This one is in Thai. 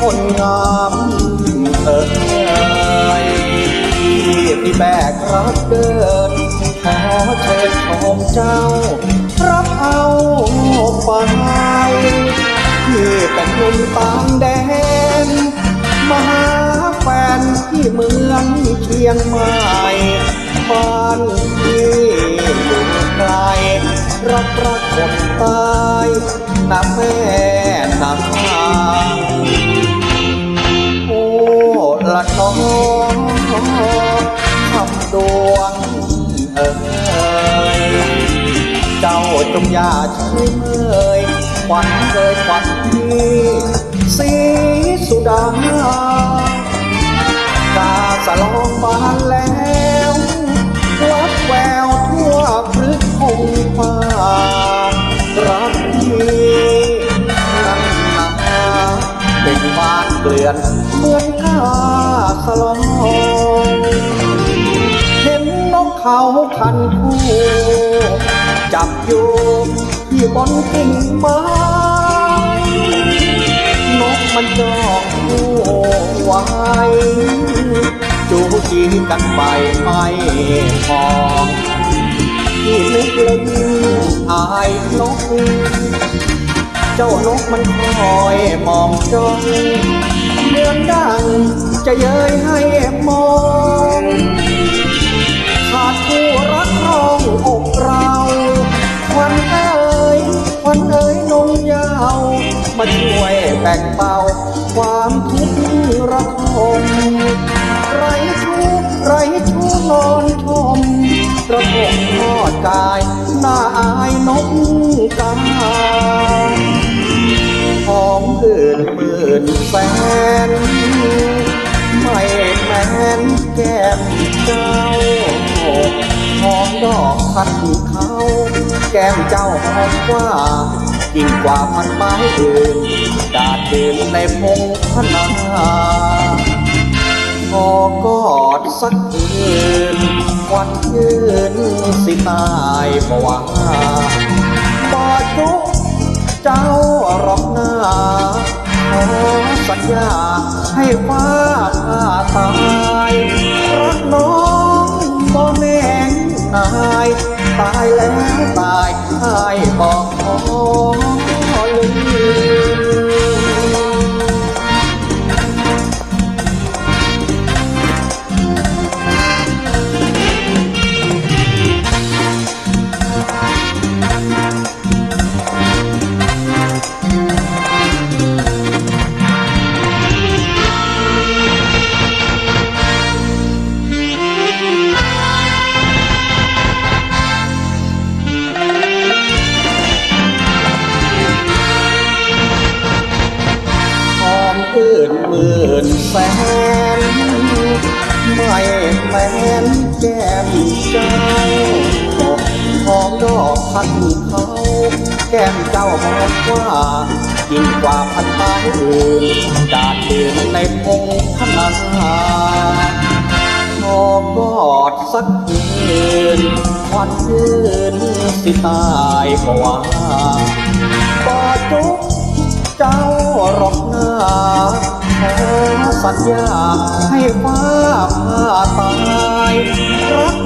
คนงามเอ่ยที่พี่แบกรับเดินขอเชิญชมเจ้า รับเอาไปที่เป็นหนุ่มต่างแดนมาหาแฟนที่เมืองเชียงใหม่บ้านที่อยู่ ไกลรับรักคนตายน้ำแม่น้ำทางโอ้ละน้องคำดวงเอ่ยเจ้าจงอย่าเฉยเมยควันเคยควันที่สีสุดา เกลื่อนเหมือนกาสลองเห็นนกเขาคันคู่จับอยู่ที่บนกิ่งไม้นกมันจอกคู่ไว้จูจีกันไปไม่มองที่นึกเล่นอายนก เจ้านกมันคอยมองจ้องเหมือนดังจะเย้ยให้มอง ขาดคู่รักครองอกเราควันเอ๋ยควันเอ๋ยนงยาว มาช่วยแบ่งเบาความทุกข์ระทมไรชู้ไรชู้นอนชมกระทงทอดกาย หน้าอายนกกา ของอื่นหมื่นแสนไม่แม้นแก้มเจ้าหอมดอกคัดเขาแก้มเจ้าหอมกว่ายิ่งกว่าพันไม้อื่นดาดดื่นในพงพนาพอกอดสักคืนวันยืนสิตายบ่ว่าบ่จุ เจ้าหรอกหน้าขอสัญญาให้ฟ้าผ่าตายรักน้องบ่แม่งนายตายแล้วตายให้บอกขอลืม มื่นแสนไม่แม้นแก้มเจ้าหอมดอกพันเขาแก้มเจ้าหอมกว่ายิ่งกว่าพันไม้อื่นดาดดื่นในพงพนาขอกอดสักคืนวันยืนสิตายกว่า สัญญาให้ฟ้าผ่าตายรัก